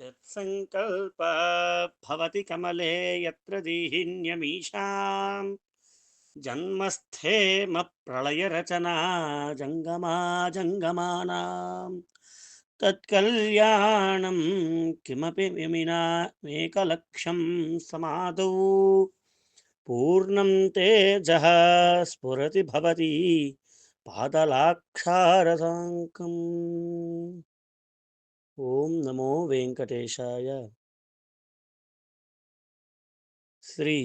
यत्सङ्कल्प भवति कमले यत्र दीहिन्यमीशाम्। जन्मस्थेम प्रलयरचना जङ्गमा जङ्गमानां तत्कल्याणं किमपि विमिना मेकलक्ष्यं समादौ। पूर्णं तेजः स्फुरति भवति पादलाक्षारसाङ्कम्। ఓం నమో వెంకటేశాయ. శ్రీ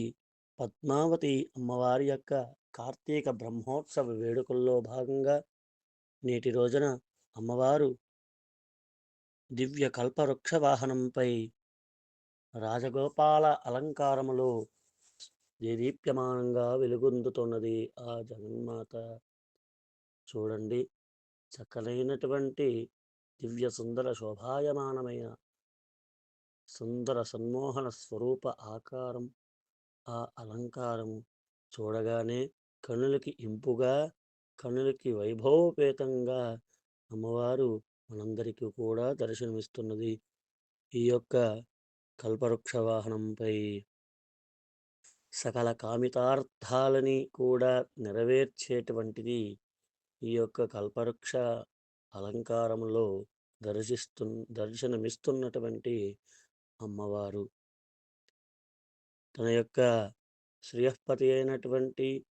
పద్మావతి అమ్మవారి యొక్క కార్తీక బ్రహ్మోత్సవ వేడుకల్లో భాగంగా నేటి రోజున అమ్మవారు దివ్య కల్పవృక్ష వాహనంపై రాజగోపాల అలంకారములో దేదీప్యమానంగా వెలుగొందుతున్నది ఆ జగన్మాత. చూడండి చక్కనైనటువంటి దివ్య సుందర శోభాయమానమైన సుందర సన్మోహన స్వరూప ఆకారం ఆ అలంకారము చూడగానే కనులకి ఇంపుగా కనులకి వైభవపేతంగా అమ్మవారు మనందరికీ కూడా దర్శనమిస్తున్నది ఈ యొక్క కల్పవృక్ష వాహనంపై సకల కామితార్థాలని కూడా నెరవేర్చేటువంటిది ఈ యొక్క కల్పవృక్ష అలంకారంలో దర్శిస్తు దర్శనమిస్తున్నటువంటి అమ్మవారు. తన యొక్క శ్రీయపతి అయినటువంటి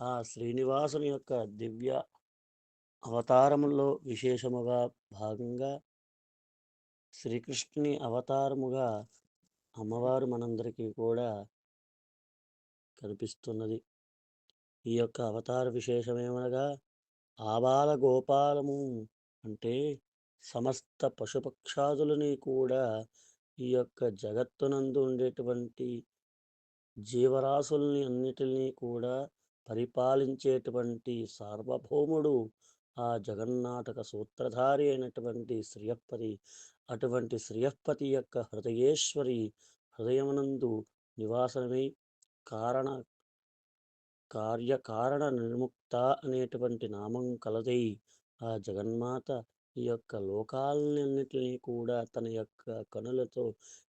ఆ శ్రీనివాసుని యొక్క దివ్య అవతారములో విశేషముగా భాగంగా శ్రీకృష్ణుని అవతారముగా అమ్మవారు మనందరికీ కూడా కనిపిస్తున్నది. ఈ యొక్క అవతార విశేషమేమనగా ఆబాల గోపాలము అంటే సమస్త పశుపక్షాదులని కూడా ఈ యొక్క జగత్తునందు ఉండేటువంటి జీవరాశుల్ని అన్నిటినీ కూడా పరిపాలించేటువంటి సార్వభౌముడు ఆ జగన్నాటక సూత్రధారి అయినటువంటి శ్రీయప్పతి అటువంటి శ్రీయప్పతి యొక్క హృదయేశ్వరి హృదయమునందు నివాసమై కారణ కార్యకారణ నిర్ముక్త అనేటువంటి నామం కలదై ఆ జగన్మాత ఈ యొక్క లోకాలన్నింటినీ కూడా తన యొక్క కనులతో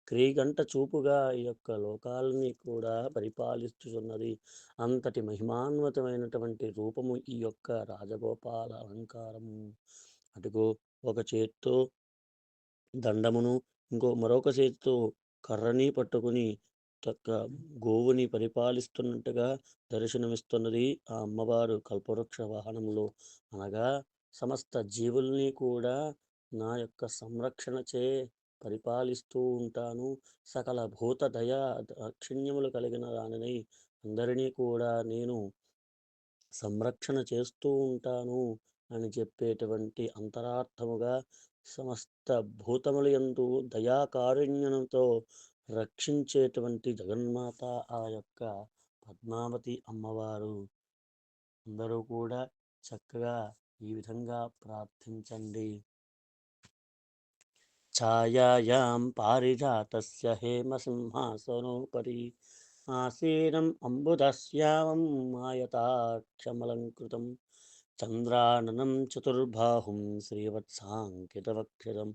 క్రీగంట చూపుగా ఈ యొక్క లోకాలని కూడా పరిపాలిస్తున్నది. అంతటి మహిమాన్వితమైనటువంటి రూపము ఈ యొక్క రాజగోపాల అలంకారము. అటుగో ఒక చేత్తో దండమును ఇంకో మరొక చేత్తో కర్రని పట్టుకుని తక్క గోవుని పరిపాలిస్తున్నట్టుగా దర్శనమిస్తున్నది ఆ అమ్మవారు కల్పవృక్ష వాహనంలో. అనగా సమస్త జీవుల్ని కూడా నా యొక్క సంరక్షణ చే పరిపాలిస్తూ ఉంటాను. సకల భూత దయా దాక్షిణ్యములు కలిగిన దానిని అందరినీ కూడా నేను సంరక్షణ చేస్తూ ఉంటాను అని చెప్పేటువంటి అంతరార్థముగా సమస్త భూతముల యందు దయాకారుణ్యంతో రక్షించేటువంటి జగన్మాత ఆ యొక్క పద్మావతి అమ్మవారు. అందరూ కూడా చక్కగా ఈ విధంగా ప్రార్థించండి. ఛాయాయాం పారిజాతస్య హేమసింహాసనోపరి ఆసీనం అంబుదశ్యామం మాయతాక్షమలంకృతం. చంద్రాననం చతుర్బాహుం శ్రీవత్సాంకితవక్షరం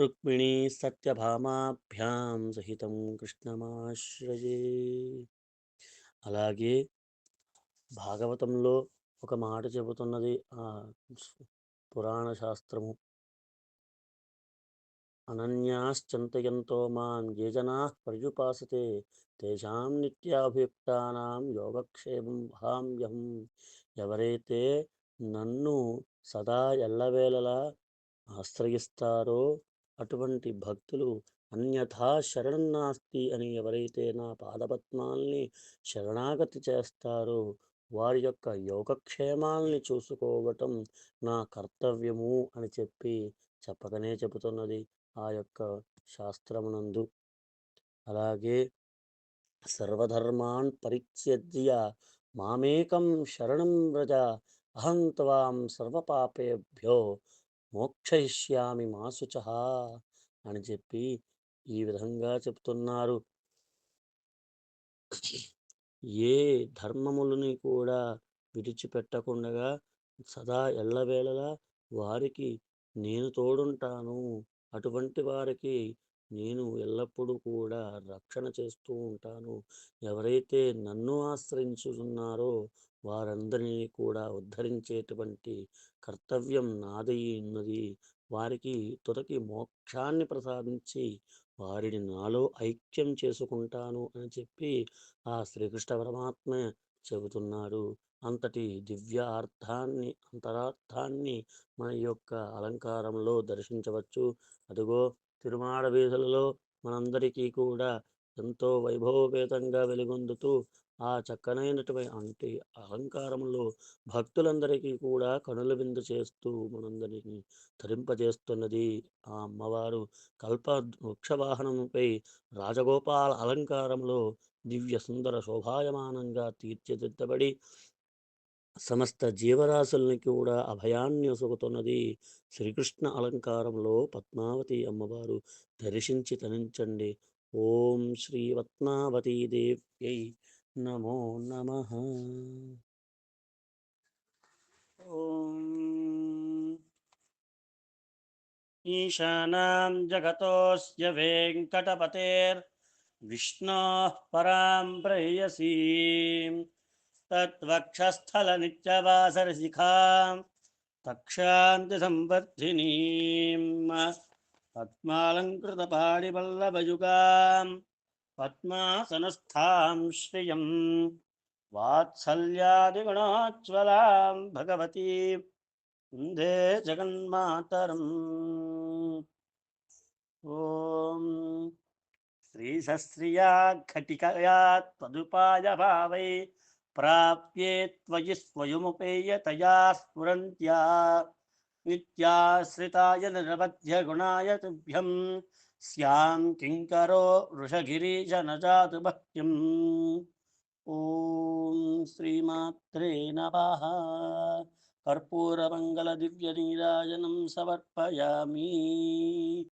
రుక్మిణీ సత్యభామాభ్యాం సహితం కృష్ణమాశ్రయే. అలాగే భాగవతంలో ఒక మాట చెబుతున్నది ఆ పురాణ శాస్త్రము అనన్యాశ్చంతయంతో మాం ఏ జనా పర్యుపాసతే తేషాం నిత్యాభియుక్తానాం యోగక్షేమం భామ్యహం ఎవరైతే నన్ను సదా ఎల్లవేళలా ఆశ్రయిస్తారో? అటువంటి భక్తులు అన్యథా శరణం నాస్తి అని ఎవరైతే నా పాదపద్మాల్ని శరణాగతి చేస్తారో వారి యొక్క యోగక్షేమాల్ని చూసుకోవటం నా కర్తవ్యము అని చెప్పి చెప్పకనే చెబుతున్నది ఆ యొక్క శాస్త్రమునందు. అలాగే సర్వధర్మాన్ పరిత్యజ్య మామేకం శరణం వ్రజ అహం త్వాం సర్వపాపేభ్యో మోక్షయిష్యామి మాసుచ అని చెప్పి ఈ విధంగా చెప్తున్నారు. ఏ ధర్మములని కూడా విడిచిపెట్టకుండా సదా ఎల్లవేళలా వారికి నేను తోడుంటాను. అటువంటి వారికి నేను ఎల్లప్పుడూ కూడా రక్షణ చేస్తూ ఉంటాను. ఎవరైతే నన్ను ఆశ్రయించుతున్నారో వారందరినీ కూడా ఉద్ధరించేటువంటి కర్తవ్యం నాదై ఉన్నది. వారికి తుదకి మోక్షాన్ని ప్రసాదించి వారిని నాలో ఐక్యం చేసుకుంటాను అని చెప్పి ఆ శ్రీకృష్ణ పరమాత్మ చెబుతున్నాడు. అంతటి దివ్య అర్థాన్ని అంతరార్థాన్ని మన యొక్క అలంకారంలో దర్శించవచ్చు. అదిగో తిరుమాడ వీధులలో మనందరికీ కూడా ఎంతో వైభవపేతంగా వెలుగొందుతూ ఆ చక్కనైనటువంటి అంటే అలంకారంలో భక్తులందరికీ కూడా కనుల విందు చేస్తూ మనందరినీ తరింపజేస్తున్నది. ఆ అమ్మవారు కల్ప వృక్షవాహనంపై రాజగోపాల అలంకారంలో దివ్య సుందర శోభాయమానంగా తీర్చిదిద్దబడి సమస్త జీవరాశుల్ని కూడా అభయాన్ని ఒసుగుతున్నది శ్రీకృష్ణ అలంకారంలో పద్మావతి అమ్మవారు దర్శించి తనించండి. ఓం శ్రీ పద్మావతీ దేవ్యై नमो नमः। ॐ ईशानां जगतोऽस्य वेङ्कटपतेर्विष्णोः परां प्रेयसीं तद्वक्षस्थलनित्यवासरशिखां तक्षान्तिसम्वर्धिनीं पद्मालङ्कृतपाणिपल्लभयुगाम् पद्मासनस्थां श्रियम् वात्सल्यादिगुणोज्ज्वलां भगवतीं वंदे जगन्मातरम्। ॐ श्रीसस्त्रिया घटिकया त्वदुपाय भावै प्राप्ये त्वयि स्वयमुपेयतया स्फुरन्त्या। नित्याश्रिताय गुणा तुभ्यं। स्यां किङ्करो वृषगिरीश न जातु भक्तिम् ॐ श्रीमात्रे नमः। कर्पूरमङ्गलदिव्यनीराजनं समर्पयामि।